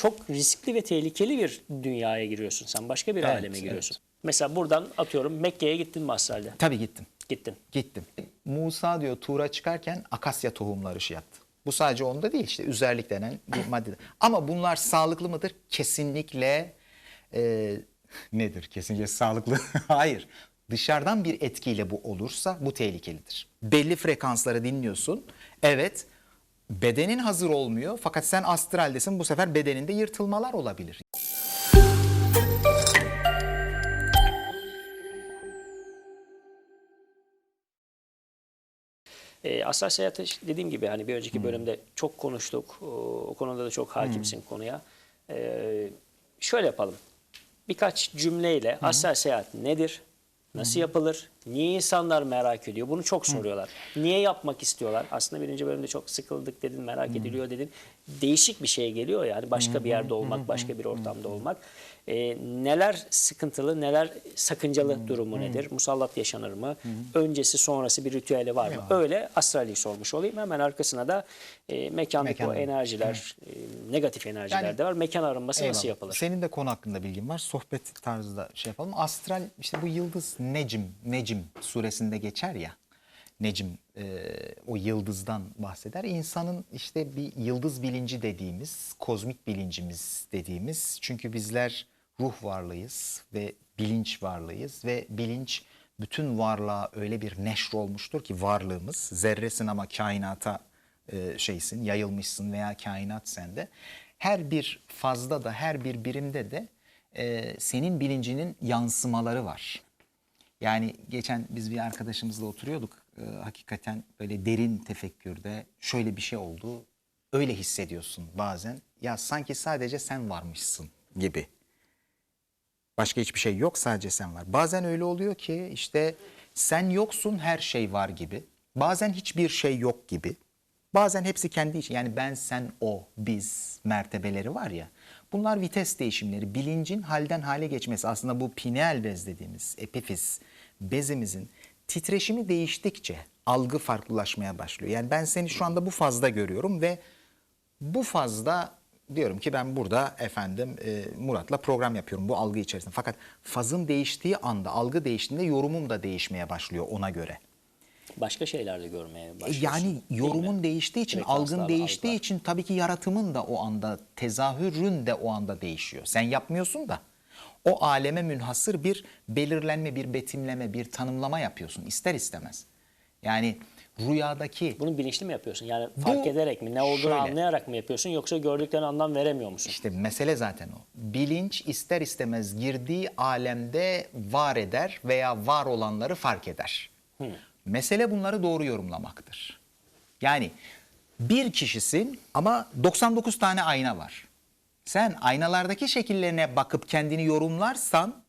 çok riskli ve tehlikeli bir dünyaya giriyorsun sen. Başka bir Evet, aleme evet. giriyorsun. Mesela buradan atıyorum Mekke'ye gittin mi astralde? Tabii gittim. Gittin. Gittim. Musa diyor Tuğra çıkarken akasya tohumları şey yaptı. Bu sadece onda değil işte üzerlik denen bir madde. Ama bunlar sağlıklı mıdır? Kesinlikle e, nedir? Kesinlikle sağlıklı. Hayır. Dışarıdan bir etkiyle bu olursa bu tehlikelidir. Belli frekansları dinliyorsun. Evet bedenin hazır olmuyor fakat sen astraldesin bu sefer bedeninde yırtılmalar olabilir. E, astral seyahate dediğim gibi hani bir önceki bölümde çok konuştuk. O, o konuda da çok hakimsin konuya. E, şöyle yapalım. Birkaç cümleyle astral seyahat nedir? Nasıl yapılır? Niye insanlar merak ediyor? Bunu çok soruyorlar. Niye yapmak istiyorlar? Aslında birinci bölümde çok sıkıldık dedin, merak ediliyor dedin. Değişik bir şey geliyor yani başka bir yerde olmak, başka bir ortamda olmak. E, neler sıkıntılı, neler sakıncalı durumu nedir? Musallat yaşanır mı? Öncesi sonrası bir ritüeli var mı? Öyle astralliği sormuş olayım. Hemen arkasına da e, mekandaki Mekan o enerjiler, e, negatif enerjiler Yani- de var. Mekan arınması nasıl Eyvallah. yapılır? Senin de konu hakkında bilgin var. Sohbet tarzı da şey yapalım. Astral işte bu yıldız Necim, Necim suresinde geçer ya. Necim e, o yıldızdan bahseder. İnsanın işte bir yıldız bilinci dediğimiz, kozmik bilincimiz dediğimiz. Çünkü bizler ruh varlığıyız ve bilinç varlığıyız ve bilinç bütün varlığa öyle bir neşr olmuştur ki varlığımız zerresin ama kainata e, şeysin, yayılmışsın veya kainat sende. Her bir fazda da her bir birimde de e, senin bilincinin yansımaları var. Yani geçen biz bir arkadaşımızla oturuyorduk. E, hakikaten böyle derin tefekkürde şöyle bir şey oldu. Öyle hissediyorsun bazen. Ya sanki sadece sen varmışsın gibi. Başka hiçbir şey yok sadece sen var. Bazen öyle oluyor ki işte sen yoksun her şey var gibi. Bazen hiçbir şey yok gibi. Bazen hepsi kendi için yani ben sen o biz mertebeleri var ya. Bunlar vites değişimleri bilincin halden hale geçmesi aslında bu pineal bez dediğimiz epifiz bezimizin titreşimi değiştikçe algı farklılaşmaya başlıyor. Yani ben seni şu anda bu fazda görüyorum ve bu fazda diyorum ki ben burada efendim e, Murat'la program yapıyorum bu algı içerisinde. Fakat fazın değiştiği anda, algı değiştiğinde yorumum da değişmeye başlıyor ona göre. Başka şeyler de görmeye E, başlıyorsun. Yani mi? yorumun değiştiği için, Frekanslarla, algın değiştiği algılar. için tabii ki yaratımın da o anda, tezahürün de o anda değişiyor. Sen yapmıyorsun da o aleme münhasır bir belirlenme, bir betimleme, bir tanımlama yapıyorsun ister istemez. Yani rüyadaki Bunu bilinçli mi yapıyorsun? Yani fark ederek mi? Ne olduğunu şöyle. anlayarak mı yapıyorsun? Yoksa gördüklerini anlam veremiyor musun? İşte mesele zaten o. Bilinç ister istemez girdiği alemde var eder veya var olanları fark eder. Mesele bunları doğru yorumlamaktır. Yani bir kişisin ama 99 tane ayna var. Sen aynalardaki şekillerine bakıp kendini yorumlarsan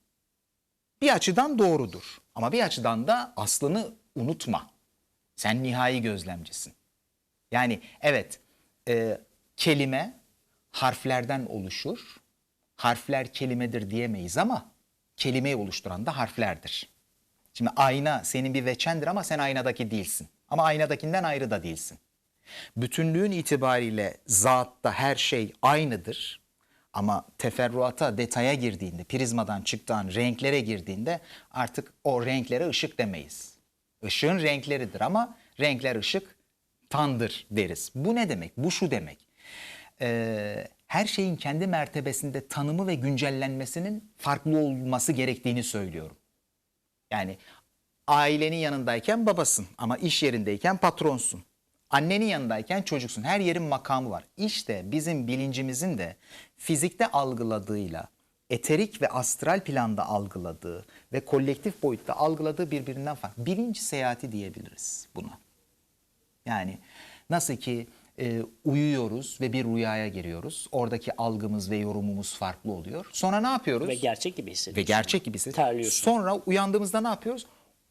bir açıdan doğrudur. Ama bir açıdan da aslını unutma. Sen nihai gözlemcisin. Yani evet e, kelime harflerden oluşur. Harfler kelimedir diyemeyiz ama kelimeyi oluşturan da harflerdir. Şimdi ayna senin bir veçendir ama sen aynadaki değilsin. Ama aynadakinden ayrı da değilsin. Bütünlüğün itibariyle zatta her şey aynıdır. Ama teferruata, detaya girdiğinde, prizmadan çıktığın renklere girdiğinde artık o renklere ışık demeyiz. Işığın renkleridir ama renkler ışık tandır deriz. Bu ne demek? Bu şu demek. Ee, her şeyin kendi mertebesinde tanımı ve güncellenmesinin farklı olması gerektiğini söylüyorum. Yani ailenin yanındayken babasın ama iş yerindeyken patronsun. Annenin yanındayken çocuksun. Her yerin makamı var. İşte bizim bilincimizin de fizikte algıladığıyla eterik ve astral planda algıladığı ve kolektif boyutta algıladığı birbirinden farklı. Bilinç seyahati diyebiliriz buna. Yani nasıl ki e, uyuyoruz ve bir rüyaya giriyoruz. Oradaki algımız ve yorumumuz farklı oluyor. Sonra ne yapıyoruz? Ve gerçek gibi hissediyorsun. Ve gerçek gibi hissediyoruz. Sonra uyandığımızda ne yapıyoruz?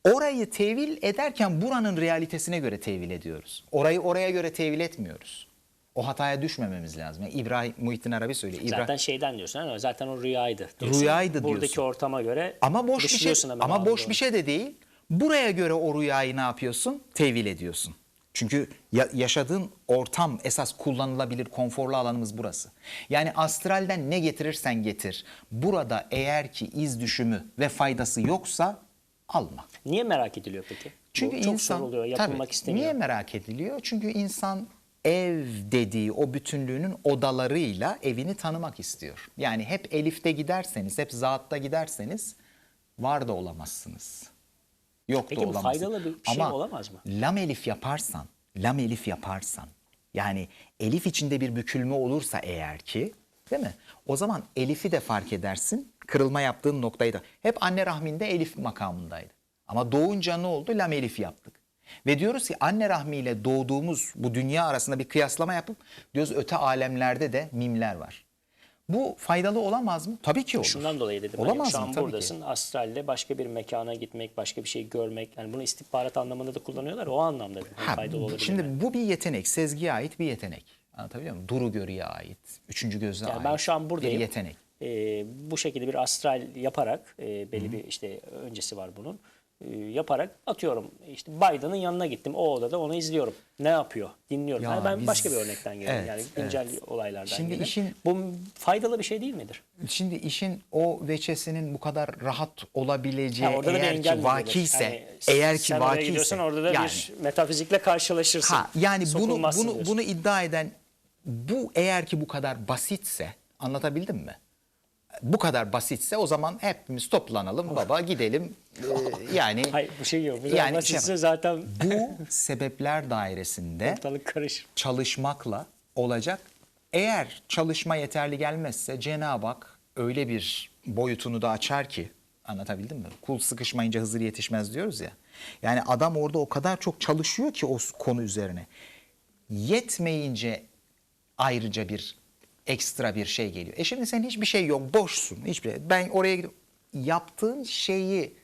Orayı tevil ederken buranın realitesine göre tevil ediyoruz. Orayı oraya göre tevil etmiyoruz. O hataya düşmememiz lazım. Yani İbrahim Muhittin Arabi söylüyor. İbra- Zaten şeyden diyorsun. Ama zaten o rüyaydı diyorsun. Rüyaydı Buradaki diyorsun. ortama göre ama boş bir şey ama boş onu. bir şey de değil. Buraya göre o rüyayı ne yapıyorsun? Tevil ediyorsun. Çünkü ya- yaşadığın ortam esas kullanılabilir konforlu alanımız burası. Yani astralden ne getirirsen getir. Burada eğer ki iz düşümü ve faydası yoksa alma. Niye merak ediliyor peki? Çünkü Bu çok insan soruluyor, yapılmak tabii, isteniyor. Niye merak ediliyor? Çünkü insan ev dediği o bütünlüğünün odalarıyla evini tanımak istiyor. Yani hep elifte giderseniz, hep zatta giderseniz var da olamazsınız. Yok Peki da olamazsınız. faydalı bir şey Ama olamaz mı? lam elif yaparsan, lam elif yaparsan yani elif içinde bir bükülme olursa eğer ki değil mi? O zaman elifi de fark edersin. Kırılma yaptığın noktayı da. Hep anne rahminde elif makamındaydı. Ama doğunca ne oldu? Lam elif yaptık. Ve diyoruz ki anne rahmiyle doğduğumuz bu dünya arasında bir kıyaslama yapıp diyoruz öte alemlerde de mimler var. Bu faydalı olamaz mı? Tabii ki olur. Şundan dolayı dedim. Olamaz hani şu mı? an Tabii buradasın. ki. Astralde başka bir mekana gitmek, başka bir şey görmek. Yani bunu istihbarat anlamında da kullanıyorlar. O anlamda dedim. Hani Ha, faydalı olabilir. şimdi yani. bu bir yetenek, sezgiye ait bir yetenek. Anlatabiliyor muyum? Duru görüye ait, üçüncü göze Yani ait ben şu an buradayım. bir yetenek. Ee, bu şekilde bir astral yaparak e, belli bir işte öncesi var bunun. Ee, yaparak atıyorum işte Biden'ın yanına gittim. O odada onu izliyorum. Ne yapıyor? Dinliyorum. Ya Yani ben biz- başka bir örnekten geliyorum. Evet, yani güncel olaylardan Şimdi geliyorum. işin- Bu faydalı bir şey değil midir? Şimdi işin o veçesinin bu kadar rahat olabileceği Ha, orada eğer ki vakiyse, Yani eğer ki sen vakiyse. orada da yani, bir metafizikle karşılaşırsın. ha, yani bunu bunu diyorsun. bunu iddia eden bu eğer ki bu kadar basitse anlatabildim mi? Bu kadar basitse o zaman hepimiz toplanalım baba gidelim Ee, yani Hayır bu şey yok. Bu Yani şey zaten bu sebepler dairesinde ortalık karışır. çalışmakla olacak. Eğer çalışma yeterli gelmezse Cenab-ı Hak öyle bir boyutunu da açar ki anlatabildim mi? Kul sıkışmayınca Hızır yetişmez diyoruz ya. Yani adam orada o kadar çok çalışıyor ki o konu üzerine. Yetmeyince ayrıca bir ekstra bir şey geliyor. E şimdi senin hiçbir şey yok, boşsun. Hiçbir şey. Ben oraya gidip yaptığın şeyi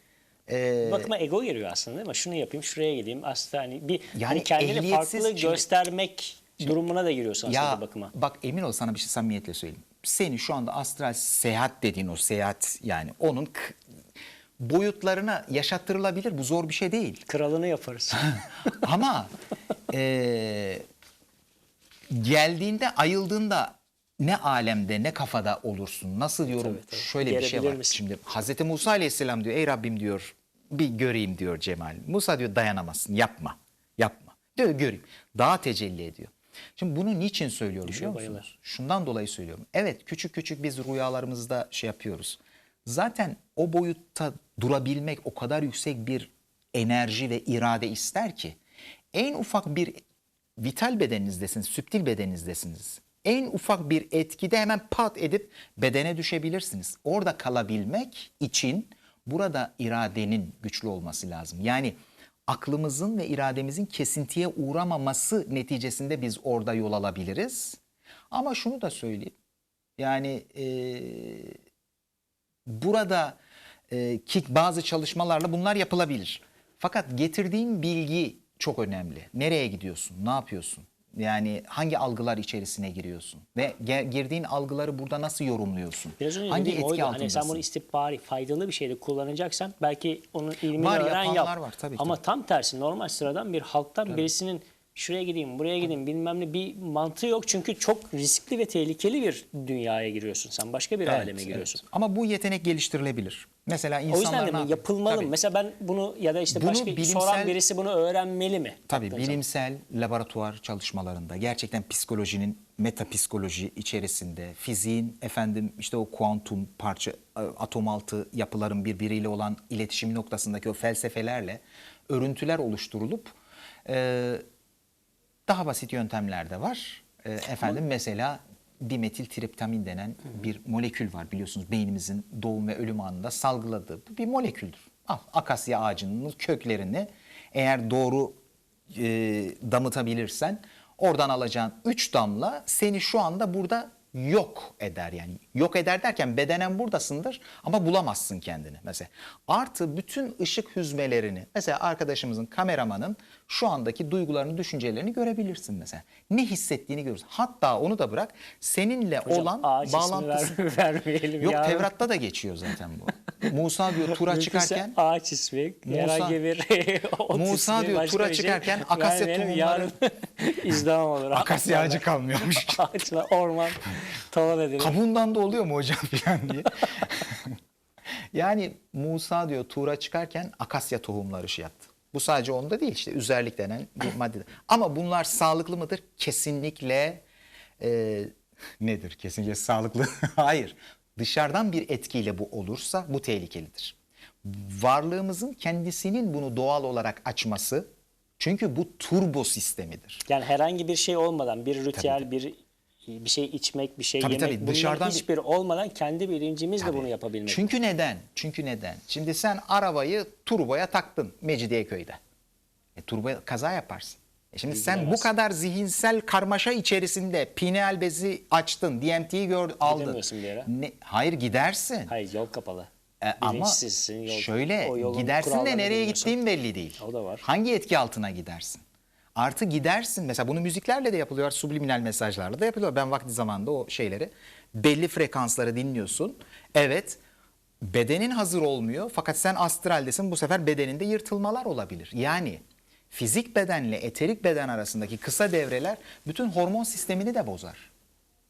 e, Bakıma ego giriyor aslında değil mi? Şunu yapayım, şuraya gideyim. Aslında hani bir Yani hani kendini farklı şimdi- göstermek durumuna da giriyorsun aslında Ya bakıma. bak emin ol sana bir şey samimiyetle söyleyeyim. Seni şu anda astral seyahat dediğin o seyahat yani onun boyutlarına yaşattırılabilir. Bu zor bir şey değil. Kralını yaparız. Ama eee, geldiğinde ayıldığında ne alemde ne kafada olursun. Nasıl diyorum Tabii, tabii. şöyle bir şey var. misin? Şimdi Hazreti Musa Aleyhisselam diyor ey Rabbim diyor bir göreyim diyor Cemal. Musa diyor dayanamazsın yapma yapma. Diyor göreyim. Daha tecelli ediyor. Şimdi bunu niçin söylüyorum Düşüyor, biliyor musunuz? bayılır. Şundan dolayı söylüyorum. Evet küçük küçük biz rüyalarımızda şey yapıyoruz. Zaten o boyutta durabilmek o kadar yüksek bir enerji ve irade ister ki en ufak bir vital bedeninizdesiniz, süptil bedeninizdesiniz. En ufak bir etkide hemen pat edip bedene düşebilirsiniz. Orada kalabilmek için burada iradenin güçlü olması lazım. Yani aklımızın ve irademizin kesintiye uğramaması neticesinde biz orada yol alabiliriz. Ama şunu da söyleyeyim. Yani eee, burada e, ki bazı çalışmalarla bunlar yapılabilir. Fakat getirdiğim bilgi çok önemli. Nereye gidiyorsun? Ne yapıyorsun? Yani hangi algılar içerisine giriyorsun? Ve girdiğin algıları burada nasıl yorumluyorsun? Biraz önce hangi etki oydu. Hani sen bunu istihbari, faydalı bir şeyde kullanacaksan belki onun ilmini Var, öğren yap. var, tabii, Ama tabii. tam tersi normal sıradan bir halktan birisinin şuraya gideyim, buraya gideyim bilmem ne bir mantığı yok. Çünkü çok riskli ve tehlikeli bir dünyaya giriyorsun sen. Başka bir Evet, aleme giriyorsun. evet. Ama bu yetenek geliştirilebilir. Mesela O insanlar yüzden de yapılmalı mı? Mesela ben bunu ya da işte Bunu başka bilimsel- soran birisi bunu öğrenmeli mi? Tabii bilimsel laboratuvar çalışmalarında gerçekten psikolojinin metapsikoloji içerisinde fiziğin efendim işte o kuantum parça e, atom altı yapıların birbiriyle olan iletişimi noktasındaki o felsefelerle örüntüler oluşturulup e, daha basit yöntemler de var. E, efendim mesela dimetil triptamin denen bir molekül var biliyorsunuz beynimizin doğum ve ölüm anında salgıladığı bu bir moleküldür. Al akasya ağacının köklerini eğer doğru e, damıtabilirsen oradan alacağın 3 damla seni şu anda burada yok eder yani. Yok eder derken bedenen buradasındır ama bulamazsın kendini mesela. Artı bütün ışık hüzmelerini mesela arkadaşımızın kameramanın şu andaki duygularını, düşüncelerini görebilirsin mesela. Ne hissettiğini görürsün. Hatta onu da bırak seninle Hocam, olan bağlantısı. ver- vermeyelim Yok ya. Tevrat'ta da geçiyor zaten bu. Musa diyor tura çıkarken ağaç ismi, Musa- ot Musa ismi, diyor, tura şey çıkarken akasya tohumları- yarın izdiham olur. akasya ağacı kalmıyormuş. Ağaçlar, orman talan edilir. Kabuğundan da oluyor mu hocam falan diye. yani Musa diyor Tur'a çıkarken akasya tohumları şey yaptı. Bu sadece onda değil işte üzerlik denen bir madde. Ama bunlar sağlıklı mıdır? Kesinlikle e, nedir? Kesinlikle sağlıklı. Hayır. Dışarıdan bir etkiyle bu olursa bu tehlikelidir. Varlığımızın kendisinin bunu doğal olarak açması çünkü bu turbo sistemidir. Yani herhangi bir şey olmadan bir ritüel, bir bir şey içmek, bir şey Tabii, yemek tabii. Dışarıdan bir- hiçbir olmadan kendi bilincimizle Tabii. bunu yapabilmek. Çünkü neden? Çünkü neden? Şimdi sen arabayı turboya taktın Mecidiyeköy'de. E, turboya kaza yaparsın. E şimdi sen bu kadar zihinsel karmaşa içerisinde pineal bezi açtın, DMT'yi gör, aldın. Gidemiyorsun bir yere. Ne, hayır gidersin. Hayır yol kapalı. E, ama yol- şöyle gidersin de nereye bilmiyorsun. gittiğin belli değil. O da var. Hangi etki altına gidersin? Artı gidersin mesela bunu müziklerle de yapılıyor, subliminal mesajlarla da yapılıyor. Ben vakti zamanında o şeyleri belli frekansları dinliyorsun. Evet bedenin hazır olmuyor fakat sen astraldesin bu sefer bedeninde yırtılmalar olabilir. Yani fizik bedenle eterik beden arasındaki kısa devreler bütün hormon sistemini de bozar.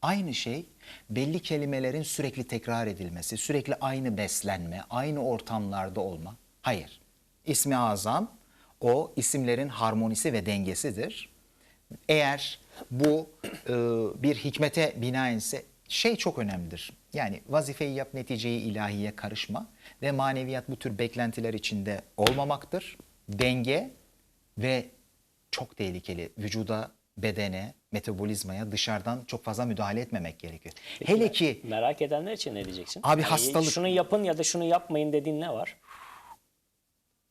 Aynı şey belli kelimelerin sürekli tekrar edilmesi, sürekli aynı beslenme, aynı ortamlarda olma. Hayır. İsmi azam o isimlerin harmonisi ve dengesidir. Eğer bu e, bir hikmete binaense şey çok önemlidir. Yani vazifeyi yap neticeyi ilahiye karışma ve maneviyat bu tür beklentiler içinde olmamaktır. Denge ve çok tehlikeli vücuda, bedene, metabolizmaya dışarıdan çok fazla müdahale etmemek gerekiyor. Hele ki Merak edenler için ne diyeceksin? Abi hastalık- Şunu yapın ya da şunu yapmayın dediğin ne var?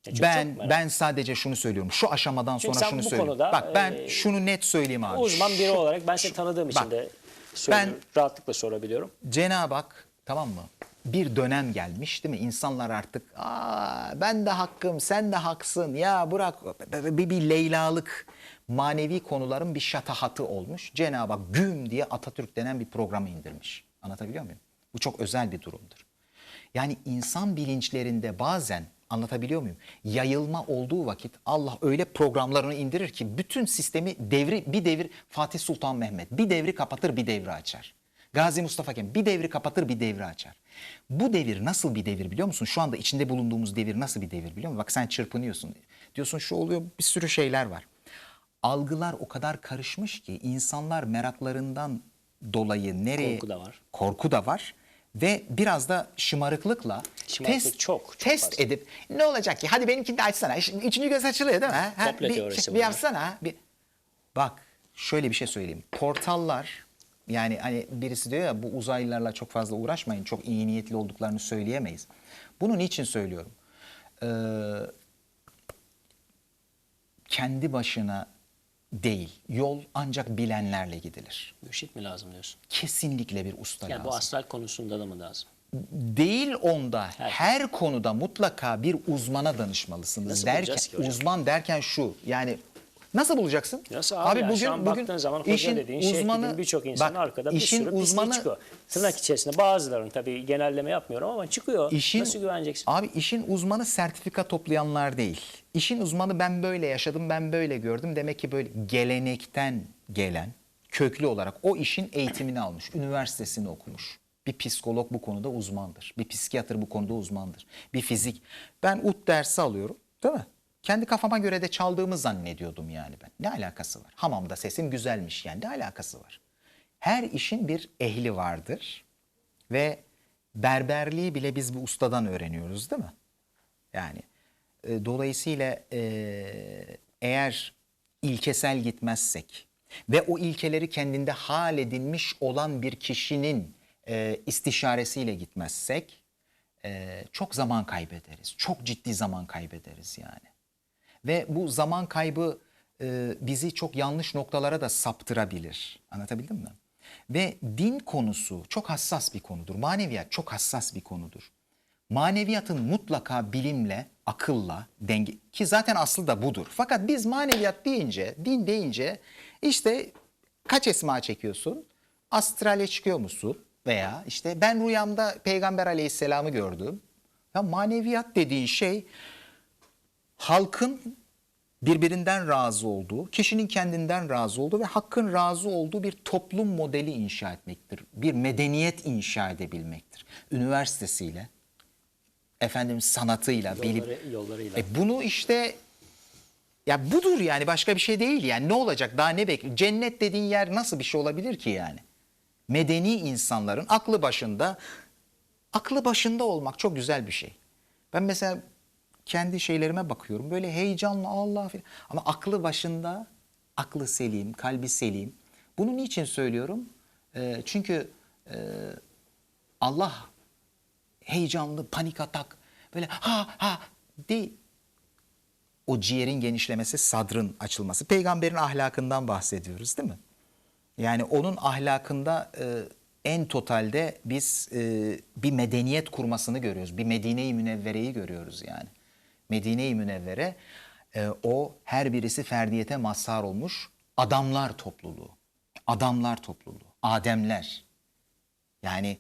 Çünkü ben çok ben sadece şunu söylüyorum. Şu aşamadan Çünkü sonra şunu konuda, Bak ben e, şunu net söyleyeyim abi. uzman biri Şu- olarak ben seni tanıdığım için bak, de söylüyorum, rahatlıkla sorabiliyorum. Cenab-ı Hak tamam mı? Bir dönem gelmiş değil mi? İnsanlar artık Aa, ben de hakkım sen de haksın ya bırak bir, bir Leylalık manevi konuların bir şatahatı olmuş. Cenab-ı Hak güm diye Atatürk denen bir programı indirmiş. Anlatabiliyor muyum? Bu çok özel bir durumdur. Yani insan bilinçlerinde bazen anlatabiliyor muyum? Yayılma olduğu vakit Allah öyle programlarını indirir ki bütün sistemi devri bir devir Fatih Sultan Mehmet bir devri kapatır bir devri açar. Gazi Mustafa Kemal bir devri kapatır bir devri açar. Bu devir nasıl bir devir biliyor musun? Şu anda içinde bulunduğumuz devir nasıl bir devir biliyor musun? Bak sen çırpınıyorsun. Diyorsun şu oluyor bir sürü şeyler var. Algılar o kadar karışmış ki insanlar meraklarından dolayı nereye Korku da var. korku da var ve biraz da şımarıklıkla Şımarıklık test çok, çok test fazla. edip ne olacak ki hadi benimkini de açsana. Şimdi Üçüncü göz açılıyor değil mi? Ha? Komple bir, teorisi bir bunlar. yapsana. Bir... Bak şöyle bir şey söyleyeyim. Portallar yani hani birisi diyor ya bu uzaylılarla çok fazla uğraşmayın. Çok iyi niyetli olduklarını söyleyemeyiz. Bunun için söylüyorum. Ee, kendi başına değil. Yol ancak bilenlerle gidilir. Mürşit mi lazım diyorsun? Kesinlikle bir usta Yani lazım. bu astral konusunda da mı lazım? değil onda Her- konuda mutlaka bir uzmana danışmalısınız Nasıl derken bulacağız ki hocam? uzman derken şu yani nasıl bulacaksın? Nasıl abi, ya? Şu an baktığın zaman hoca dediğin şey dediğin birçok insanın bak, arkada bir işin sürü uzmanı çıkıyor. Tırnak içerisinde bazıların tabii genelleme yapmıyorum ama çıkıyor. işin Nasıl güveneceksin? Abi işin uzmanı sertifika toplayanlar değil. İşin uzmanı ben böyle yaşadım, ben böyle gördüm. Demek ki böyle gelenekten gelen köklü olarak o işin eğitimini almış, üniversitesini okumuş. Bir psikolog bu konuda uzmandır. Bir psikiyatr bu konuda uzmandır. Bir fizik. Ben ut dersi alıyorum değil mi? Kendi kafama göre de çaldığımı zannediyordum yani ben. Ne alakası var? Hamamda sesim güzelmiş yani ne alakası var? Her işin bir ehli vardır. Ve berberliği bile biz bu ustadan öğreniyoruz değil mi? Yani e, dolayısıyla e, eğer ilkesel gitmezsek ve o ilkeleri kendinde hal edilmiş olan bir kişinin e, istişaresiyle gitmezsek e, çok zaman kaybederiz. Çok ciddi zaman kaybederiz yani. Ve bu zaman kaybı e, bizi çok yanlış noktalara da saptırabilir. Anlatabildim mi? Ve din konusu çok hassas bir konudur. Maneviyat çok hassas bir konudur. Maneviyatın mutlaka bilimle, akılla, denge ki zaten aslı da budur. Fakat biz maneviyat deyince, din deyince işte kaç esma çekiyorsun? Astrale çıkıyor musun? Veya işte ben rüyamda Peygamber aleyhisselamı gördüm. Ya maneviyat dediğin şey halkın birbirinden razı olduğu, kişinin kendinden razı olduğu ve hakkın razı olduğu bir toplum modeli inşa etmektir. Bir medeniyet inşa edebilmektir. Üniversitesiyle, efendim sanatıyla, bilim. Yolları, yollarıyla. E bunu işte ya budur yani başka bir şey değil yani ne olacak daha ne bek cennet dediğin yer nasıl bir şey olabilir ki yani? Medeni insanların aklı başında aklı başında olmak çok güzel bir şey. Ben mesela kendi şeylerime bakıyorum böyle heyecanla Allah filan ama aklı başında aklı selim, kalbi selim. Bunu niçin söylüyorum? Ee, çünkü e, Allah heyecanlı, panik atak böyle ha ha değil o ciğerin genişlemesi, sadrın açılması. Peygamberin ahlakından bahsediyoruz değil mi? Yani onun ahlakında e, en totalde biz e, bir medeniyet kurmasını görüyoruz. Bir Medine-i Münevvere'yi görüyoruz yani. Medine-i Münevvere e, o her birisi ferdiyete mazhar olmuş adamlar topluluğu. Adamlar topluluğu. Ademler. Yani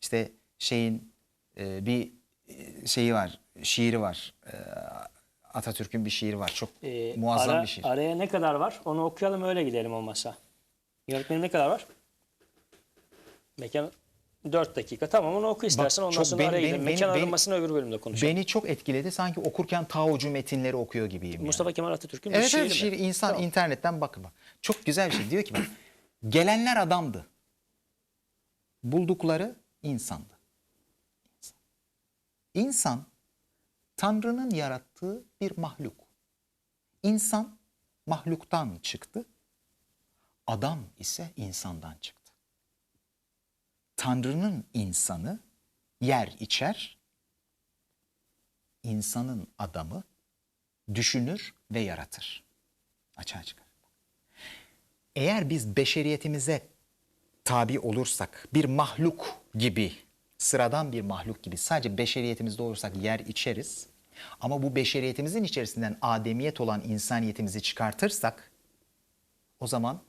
işte şeyin e, bir e, şeyi var, şiiri var. E, Atatürk'ün bir şiiri var. Çok Ee, muazzam ara- bir şiir. Araya ne kadar var? Onu okuyalım öyle gidelim olmazsa. Yönetmenim ne kadar var? Mekan 4 dakika. Tamam onu oku istersen ondan çok sonra beni- araya beni- gidelim. beni- Mekan beni- öbür bölümde konuşalım. Beni çok etkiledi. Sanki okurken Taocu metinleri okuyor gibiyim. yani. Mustafa Kemal Atatürk'ün bir Evet şiiri evet şiir insan Tamam. internetten bakın bak. Çok güzel bir şey. Diyor ki bak. Gelenler adamdı. Buldukları insandı. İnsan Tanrı'nın yarattığı bir mahluk. İnsan mahluktan çıktı. Adam ise insandan çıktı. Tanrı'nın insanı yer içer. İnsanın adamı düşünür ve yaratır. Açığa çıkar. Eğer biz beşeriyetimize tabi olursak, bir mahluk gibi, sıradan bir mahluk gibi sadece beşeriyetimizde olursak yer içeriz. Ama bu beşeriyetimizin içerisinden ademiyet olan insaniyetimizi çıkartırsak o zaman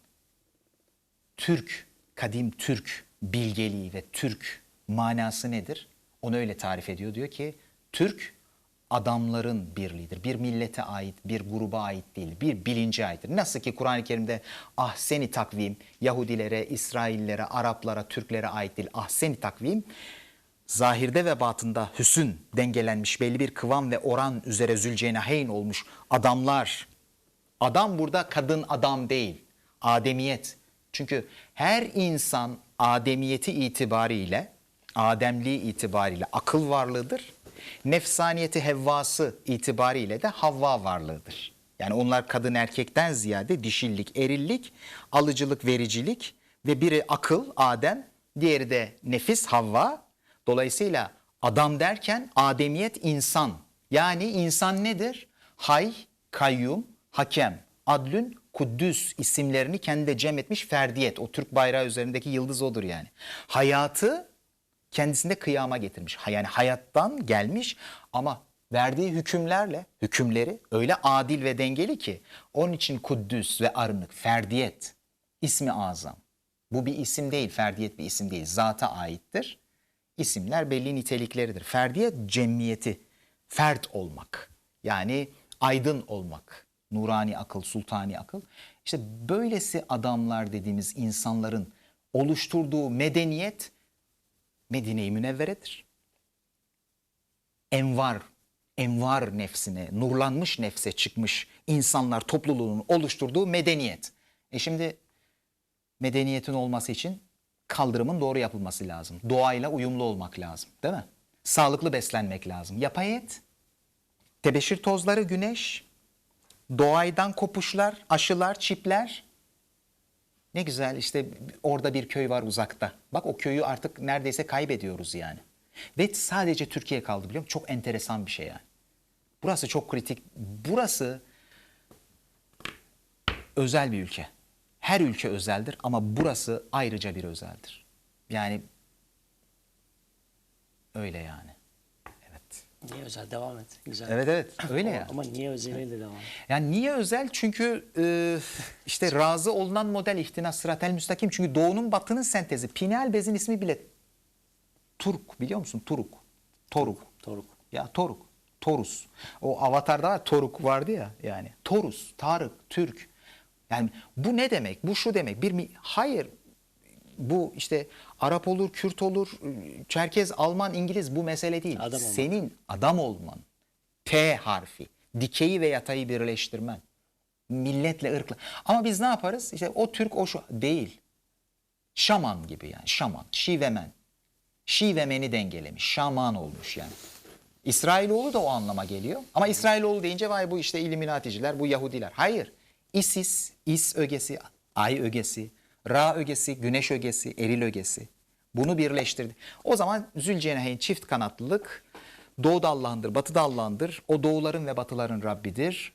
Türk, kadim Türk bilgeliği ve Türk manası nedir? Onu öyle tarif ediyor. Diyor ki Türk adamların birliğidir. Bir millete ait, bir gruba ait değil, bir bilince aittir. Nasıl ki Kur'an-ı Kerim'de ahseni takvim Yahudilere, İsraillere, Araplara, Türklere ait değil. Ahseni takvim zahirde ve batında hüsün dengelenmiş belli bir kıvam ve oran üzere zülcenaheyn olmuş adamlar. Adam burada kadın adam değil. Ademiyet. Çünkü her insan ademiyeti itibariyle, ademliği itibariyle akıl varlığıdır. Nefsaniyeti hevvası itibariyle de havva varlığıdır. Yani onlar kadın erkekten ziyade dişillik, erillik, alıcılık, vericilik ve biri akıl, Adem, diğeri de nefis, Havva. Dolayısıyla adam derken ademiyet insan. Yani insan nedir? Hay, kayyum, hakem, adlün, kuddüs isimlerini kendine cem etmiş ferdiyet. O Türk bayrağı üzerindeki yıldız odur yani. Hayatı kendisinde kıyama getirmiş. Yani hayattan gelmiş ama verdiği hükümlerle, hükümleri öyle adil ve dengeli ki onun için kuddüs ve arınık, ferdiyet, ismi azam. Bu bir isim değil, ferdiyet bir isim değil, zata aittir. İsimler belli nitelikleridir. Ferdiyet cemiyeti, fert olmak. Yani aydın olmak. Nurani akıl, sultani akıl. İşte böylesi adamlar dediğimiz insanların oluşturduğu medeniyet Medine-i Münevvere'dir. Envar, envar nefsine, nurlanmış nefse çıkmış insanlar topluluğunun oluşturduğu medeniyet. E şimdi medeniyetin olması için kaldırımın doğru yapılması lazım. Doğayla uyumlu olmak lazım değil mi? Sağlıklı beslenmek lazım. Yapay et, tebeşir tozları, güneş, doğaydan kopuşlar, aşılar, çipler. Ne güzel işte orada bir köy var uzakta. Bak o köyü artık neredeyse kaybediyoruz yani. Ve sadece Türkiye kaldı biliyor musun? Çok enteresan bir şey yani. Burası çok kritik. Burası özel bir ülke. Her ülke özeldir ama burası ayrıca bir özeldir. Yani öyle yani. Niye özel? Devam et. Güzel. Evet evet öyle ya. Ama niye özeliyle devam et? Yani niye özel? Çünkü e, işte razı olunan model ihtina sıratel müstakim. Çünkü doğunun batının sentezi. Pineal bezin ismi bile Turk biliyor musun? Turuk. Toruk. Toruk. Ya Toruk, Torus. O avatarda var Toruk vardı ya yani. Torus, Tarık, Türk. Yani bu ne demek? Bu şu demek. Bir mi? Hayır. Bu işte Arap olur, Kürt olur, Çerkez, Alman, İngiliz bu mesele değil. Adam. Senin adam olman. T harfi. Dikeyi ve yatayı birleştirmen. Milletle, ırkla. Ama biz ne yaparız? İşte o Türk, o şu. Değil. Şaman gibi yani. Şaman. Şivemen. Şivemen'i dengelemiş. Şaman olmuş yani. İsrailoğlu da o anlama geliyor. Ama İsrailoğlu deyince vay bu işte İlluminaticiler, bu Yahudiler. Hayır. Isis, Is ögesi, Ay ögesi, Ra ögesi, Güneş ögesi, Eril ögesi. Bunu birleştirdi. O zaman Zülcenahin çift kanatlılık doğuda Allah'ındır, batıda Allah'ındır. O doğuların ve batıların Rabbidir.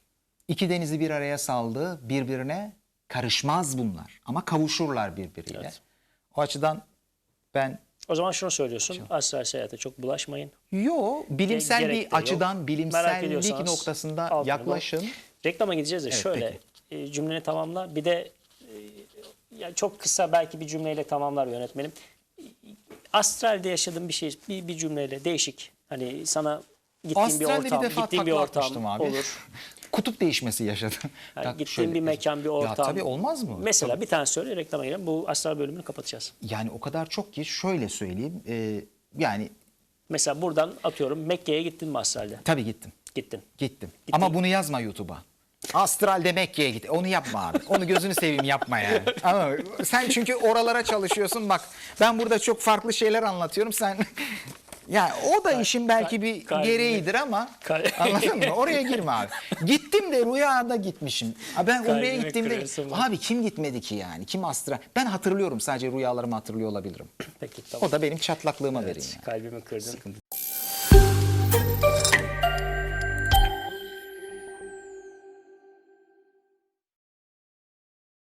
İki denizi bir araya saldı. Birbirine karışmaz bunlar. Ama kavuşurlar birbiriyle. Evet. O açıdan ben O zaman şunu söylüyorsun. Astral seyahate çok bulaşmayın. Yo bilimsel Gerek bir yok. açıdan Merak bilimsellik noktasında yaklaşın. Reklama gideceğiz de Evet, şöyle e, cümleni tamamla. Bir de ya çok kısa belki bir cümleyle tamamlar yönetmenim. Astralde yaşadığım bir şey bir, bir cümleyle değişik. Hani sana gittiğin bir Astralde ortam, bir defa gittiğin bir ortam abi. olur. Kutup değişmesi yaşadım. Yani Bak gittiğin şöyle- bir mekan, bir ortam. Ya tabii olmaz mı? Mesela bir tane söyle reklama girelim. Bu astral bölümünü kapatacağız. Yani o kadar çok ki şöyle söyleyeyim. e, yani Mesela buradan atıyorum Mekke'ye gittin mi astralde? tabii gittim. Gittin. Gittim. Ama bunu yazma YouTube'a. Astral'de Mekke'ye git. Onu yapma abi. Onu gözünü seveyim yapma yani. Ama sen çünkü oralara çalışıyorsun. Bak ben burada çok farklı şeyler anlatıyorum. Sen ya o da işin belki bir kalbimi- gereğidir ama Kal- anladın mı? Oraya girme abi. Gittim de rüyada gitmişim. Ha ben Umre'ye Kalbimi gittiğimde kırıyorsun bak. abi kim gitmedi ki yani? Kim astral? Ben hatırlıyorum sadece rüyalarımı hatırlıyor olabilirim. Peki tamam. O da benim çatlaklığıma vereyim yani. Kalbimi kırdın.